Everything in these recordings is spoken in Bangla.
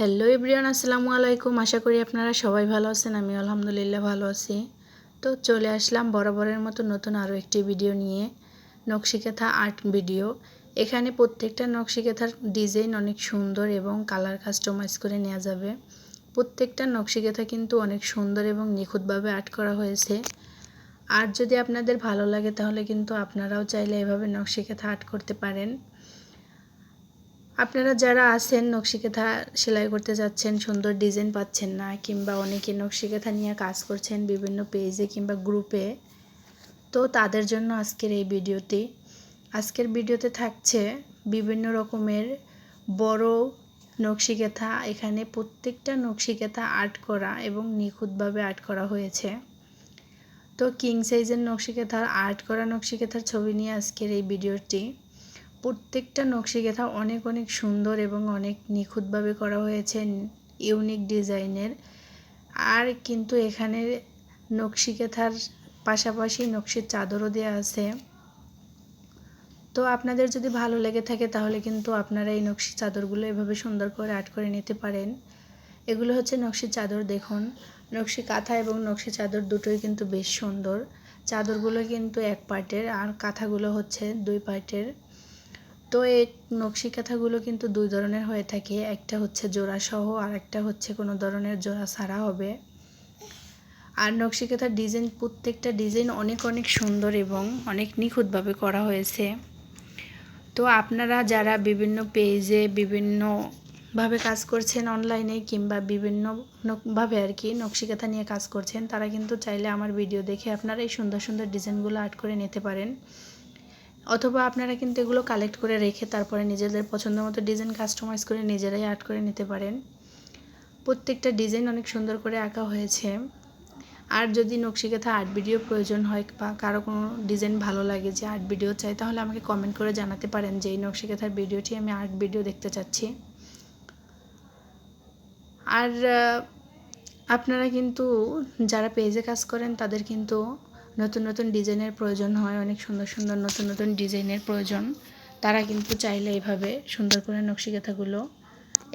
হ্যালো ইব্রিয়ান আসসালামু আলাইকুম। আশা করি আপনারা সবাই ভালো আছেন আমি আলহামদুলিল্লাহ ভালো আছি। তো চলে আসলাম বরাবরের মতো নতুন আরও একটি ভিডিও নিয়ে, নকশিকাথা আর্ট ভিডিও এখানে প্রত্যেকটা নকশিকাথার ডিজাইন অনেক সুন্দর এবং কালার কাস্টমাইজ করে নেওয়া যাবে। প্রত্যেকটা নকশিকাথা কিন্তু অনেক সুন্দর এবং নিখুঁতভাবে আর্ট করা হয়েছে। আর যদি আপনাদের ভালো লাগে তাহলে কিন্তু আপনারাও চাইলে এভাবে নকশিকাথা আর্ট করতে পারেন। আপনারা যারা আছেন নকশিকেথা সেলাই করতে যাচ্ছেন, সুন্দর ডিজাইন পাচ্ছেন না, কিংবা অনেকে নকশিকেথা নিয়ে কাজ করছেন বিভিন্ন পেজে কিংবা গ্রুপে তো তাদের জন্য আজকের এই ভিডিওটি। আজকের ভিডিওতে থাকছে বিভিন্ন রকমের বড় নকশিকাথা, এখানে প্রত্যেকটা নকশিকেথা আর্ট করা এবং নিখুঁতভাবে আর্ট করা হয়েছে। তো কিং সাইজের নকশিকাথার, আর্ট করা নকশিকেথার ছবি নিয়ে আজকের এই ভিডিওটি। প্রত্যেকটা নকশিকাথা অনেক অনেক সুন্দর এবং অনেক নিখুঁতভাবে করা হয়েছে ইউনিক ডিজাইনের আর কিন্তু এখানে নকশিকাথার পাশাপাশি নকশির চাদরও দেওয়া আছে। তো আপনাদের যদি ভালো লেগে থাকে তাহলে কিন্তু আপনারা এই নকশি চাদরগুলো এভাবে সুন্দর করে আর্ট করে নিতে পারেন। এগুলো হচ্ছে নকশি চাদর দেখুন। নকশি কাঁথা এবং নকশি চাদর দুটোই কিন্তু বেশ সুন্দর। চাদরগুলো কিন্তু এক পার্টের আর কাঁথাগুলো হচ্ছে দুই পার্টের তো এই নকশি কাঁথাগুলো কিন্তু দুই ধরনের হয়ে থাকে। একটা হচ্ছে জোড়া সহ, আর একটা হচ্ছে কোনো ধরনের জোড়া ছাড়া হবে। আর নকশি কাঁথার ডিজাইন, প্রত্যেকটা ডিজাইন অনেক অনেক সুন্দর এবং অনেক নিখুঁতভাবে করা হয়েছে। তো আপনারা যারা বিভিন্ন পেজে বিভিন্নভাবে কাজ করছেন অনলাইনে কিংবা বিভিন্নভাবে আর কি নকশিকাথা নিয়ে কাজ করছেন, তারা কিন্তু চাইলে আমার ভিডিও দেখে আপনারা এই সুন্দর সুন্দর ডিজাইনগুলো আর্ট করে নিতে পারেন। অথবা আপনারা কিন্তু এগুলো কালেক্ট করে রেখে তারপরে নিজেদের পছন্দ মতো ডিজাইন কাস্টমাইজ করে নিজেরাই আর্ট করে নিতে পারেন। প্রত্যেকটা ডিজাইন অনেক সুন্দর করে আঁকা হয়েছে। আর যদি নকশিকাথা আর্ট ভিডিও প্রয়োজন হয় বা কারও কোনো ডিজাইন ভালো লাগে যে আর্ট ভিডিও চাই, তাহলে আমাকে কমেন্ট করে জানাতে পারেন যে এই নকশিকাথার ভিডিওটি আমি আর্ট ভিডিও দেখতে চাচ্ছি। আর আপনারা কিন্তু যারা পেজে কাজ করেন তাদের কিন্তু নতুন নতুন ডিজাইনের প্রয়োজন হয়, অনেক সুন্দর সুন্দর নতুন নতুন ডিজাইনের প্রয়োজন। তারা কিন্তু চাইলে এইভাবে সুন্দর করে নকশিকাথাগুলো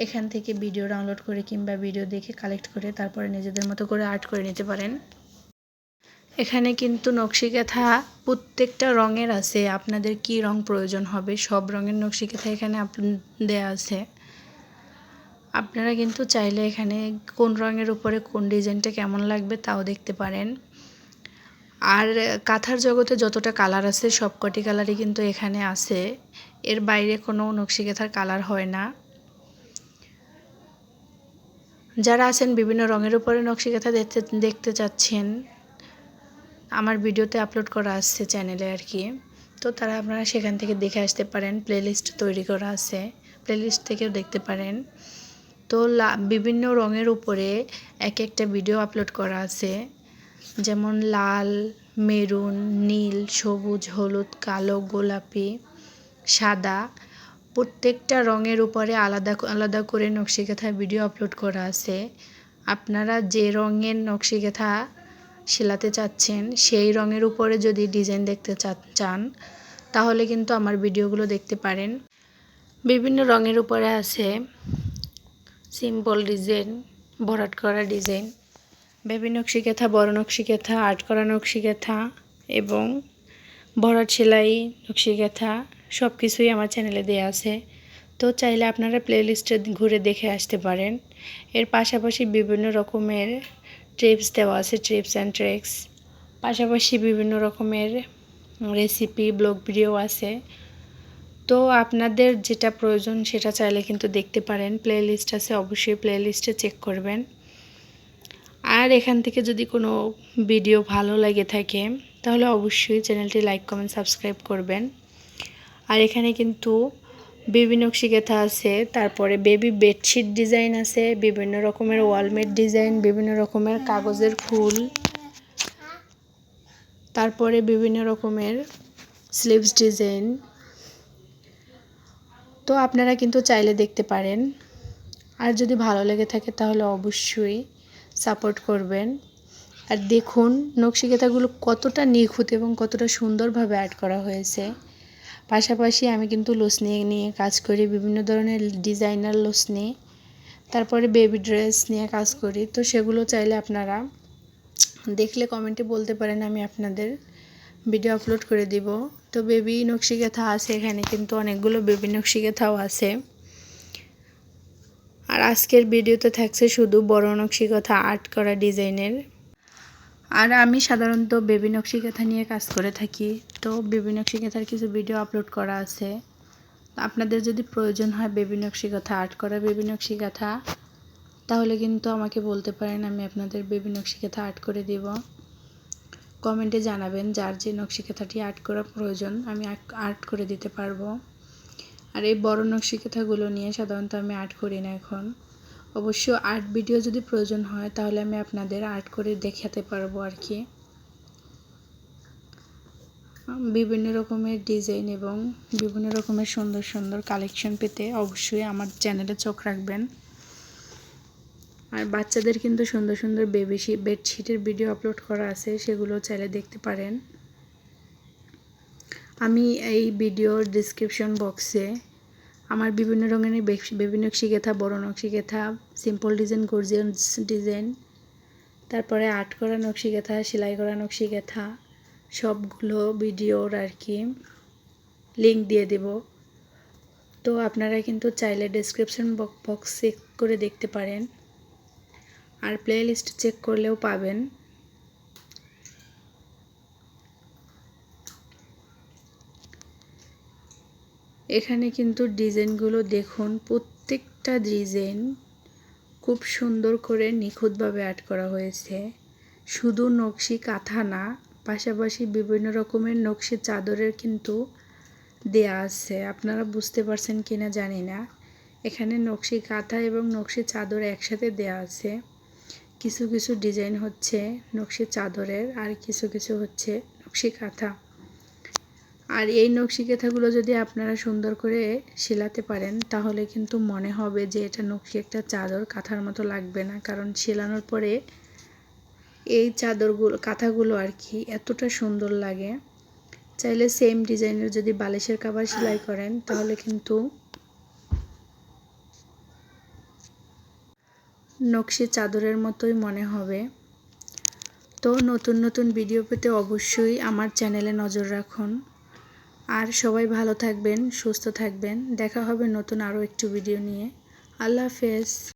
এখান থেকে ভিডিও ডাউনলোড করে কিংবা ভিডিও দেখে কালেক্ট করে তারপরে নিজেদের মতো করে আর্ট করে নিতে পারেন। এখানে কিন্তু নকশিকাথা প্রত্যেকটা রঙের আছে, আপনাদের কি রং প্রয়োজন হবে সব রঙের নকশিকাথা এখানে দেয়া আছে। আপনারা কিন্তু চাইলে এখানে কোন রঙের উপরে কোন ডিজাইনটা কেমন লাগবে তাও দেখতে পারেন। আর কাঁথার জগতে যতটা কালার আছে সব কটি কালারই কিন্তু এখানে আছে। এর বাইরে কোনো নকশিকাথার কালার হয় না। যারা আছেন বিভিন্ন রঙের উপরে নকশিকাথা দেখতে দেখতে চাচ্ছেন, আমার ভিডিওতে আপলোড করা আসছে চ্যানেলে আর কি। তো তারা আপনারা সেখান থেকে দেখে আসতে পারেন প্লেলিস্ট তৈরি করা আছে। প্লেলিস্ট থেকেও দেখতে পারেন। তো বিভিন্ন রঙের উপরে এক একটা ভিডিও আপলোড করা আছে। যেমন লাল, মেরুন, নীল, সবুজ, হলুদ, কালো, গোলাপি, সাদা। প্রত্যেকটা রঙের উপরে আলাদা আলাদা করে নকশিকাথা ভিডিও আপলোড করা আছে। আপনারা যে রঙের নকশিকাথা সেলাতে চাচ্ছেন, সেই রঙের উপরে যদি ডিজাইন দেখতে চান, তাহলে কিন্তু আমার ভিডিওগুলো দেখতে পারেন। বিভিন্ন রঙের উপরে আছে সিম্পল ডিজাইন, ভরাট করা ডিজাইন। বেবি নকশিকাথা বড় নকশিকাথা আর্ট করা নকশিকাথা এবং ভরাট সেলাই নকশি নকশিকাথা সব কিছুই আমার চ্যানেলে দেওয়া আছে। তো চাইলে আপনারা প্লেলিস্টে ঘুরে দেখে আসতে পারেন। এর পাশাপাশি বিভিন্ন রকমের ট্রিপস দেওয়া আছে ট্রিপস অ্যান্ড ট্রেক্স পাশাপাশি বিভিন্ন রকমের রেসিপি ব্লগ ভিডিও আছে। তো আপনাদের যেটা প্রয়োজন সেটা চাইলে কিন্তু দেখতে পারেন। প্লে লিস্ট আছে, অবশ্যই প্লে লিস্টে চেক করবেন। আর এখান থেকে যদি কোনো ভিডিও ভালো লাগে থাকে, তাহলে অবশ্যই চ্যানেলটি লাইক, কমেন্ট, সাবস্ক্রাইব করবেন। আর এখানে কিন্তু বেবি নকশিকাথা আছে, তারপরে বেবি বেডশিট ডিজাইন আছে, বিভিন্ন রকমের ওয়ালমেট ডিজাইন, বিভিন্ন রকমের কাগজের ফুল, তারপরে বিভিন্ন রকমের স্লিভস ডিজাইন। তো আপনারা কিন্তু চাইলে দেখতে পারেন। আর যদি ভালো লেগে থাকে, তাহলে অবশ্যই সাপোর্ট করবেন। আর দেখুন নকশিকাথাগুলো কতটা নিখুঁত এবং কতটা সুন্দরভাবে অ্যাড করা হয়েছে। পাশাপাশি আমি কিন্তু লোসনি নিয়ে কাজ করি, বিভিন্ন ধরনের ডিজাইনার লোসনি তারপরে বেবি ড্রেস নিয়ে কাজ করি। তো সেগুলো চাইলে আপনারা দেখলে কমেন্টে বলতে পারেন, আমি আপনাদের ভিডিও আপলোড করে দিব। তো বেবি নকশি কাঁথা আছে এখানে, কিন্তু অনেকগুলো বেবি নকশি কাঁথাও আছে। আর আজকের ভিডিওতে থাকছে শুধু বড় নকশি কাঁথা, আর্ট করা ডিজাইনের। আর আমি সাধারণত বেবি নকশি কাঁথা নিয়ে কাজ করে থাকি। তো বেবি নকশি কাঁথার কিছু ভিডিও আপলোড করা আছে। আপনাদের যদি প্রয়োজন হয় বেবি নকশি কাঁথা, আর্ট করা বেবি নকশি কাঁথা, তাহলে কিন্তু আমাকে বলতে পারেন, আমি আপনাদের বেবি নকশি কাঁথা আর্ট করে দিব। কমেন্টে জানাবেন যার যে নকশি কাঁথাটি আর্ট করা প্রয়োজন, আমি আর্ট করে দিতে পারব। আর এই বড় নকশি কাঁথাগুলো নিয়ে সাধারণত আমি আর্ট করি না এখন। অবশ্য আর্ট ভিডিও যদি প্রয়োজন হয়, তাহলে আমি আপনাদের আর্ট করে দেখাতে পারব আর কি। বিভিন্ন রকমের ডিজাইন এবং বিভিন্ন রকমের সুন্দর সুন্দর কালেকশন পেতে অবশ্যই আমার চ্যানেলে চোখ রাখবেন। আর বাচ্চাদের কিন্তু সুন্দর সুন্দর বেবি বেডশিটের ভিডিও আপলোড করা আছে, সেগুলো চাইলে দেখতে পারেন। আমি এই ভিডিওর ডিসক্রিপশন বক্সে আমার বিভিন্ন রঙের বেবি নকশি গেথা বড় নকশি গেথা সিম্পল ডিজাইন গর্জিয়ান ডিজাইন তারপরে আর্ট করা নকশি গেথা সেলাই করা নকশি গেথা সবগুলো ভিডিওর আর কি লিঙ্ক দিয়ে দেব। তো আপনারা কিন্তু চাইলে ডিসক্রিপশন বক্স চেক করে দেখতে পারেন। আর প্লে লিস্ট চেক করলেও পাবেন। এখানে কিন্তু ডিজাইনগুলো দেখুন, প্রত্যেকটা ডিজাইন খুব সুন্দর করে নিখুঁতভাবে অ্যাড করা হয়েছে। শুধু নকশি কাঁথা না, পাশাপাশি বিভিন্ন রকমের নকশি চাদরের কিন্তু দেয়া আছে। আপনারা বুঝতে পারছেন কি না জানি না। এখানে নকশি কাঁথা এবং নকশি চাদর একসাথে দেয়া আছে। কিছু কিছু ডিজাইন হচ্ছে নকশি চাদরের আর কিছু কিছু হচ্ছে নকশি কাঁথা। আর এই নকশি কাঁথাগুলো যদি আপনারা সুন্দর করে সেলাতে পারেন, তাহলে কিন্তু মনে হবে যে এটা নকশি একটা চাদর, কাঁথার মতো লাগবে না। কারণ সেলানোর পরে এই চাদরগুলো, কাঁথাগুলো আর কি এতটা সুন্দর লাগে। চাইলে সেম ডিজাইনের যদি বালিশের কাবার সেলাই করেন, তাহলে কিন্তু নকশি চাদরের মতোই মনে হবে। তো নতুন নতুন ভিডিও পেতে অবশ্যই আমার চ্যানেলে নজর রাখুন। আর সবাই ভালো থাকবেন, সুস্থ থাকবেন। দেখা হবে নতুন আরও একটু ভিডিও নিয়ে। আল্লাহ হাফেজ।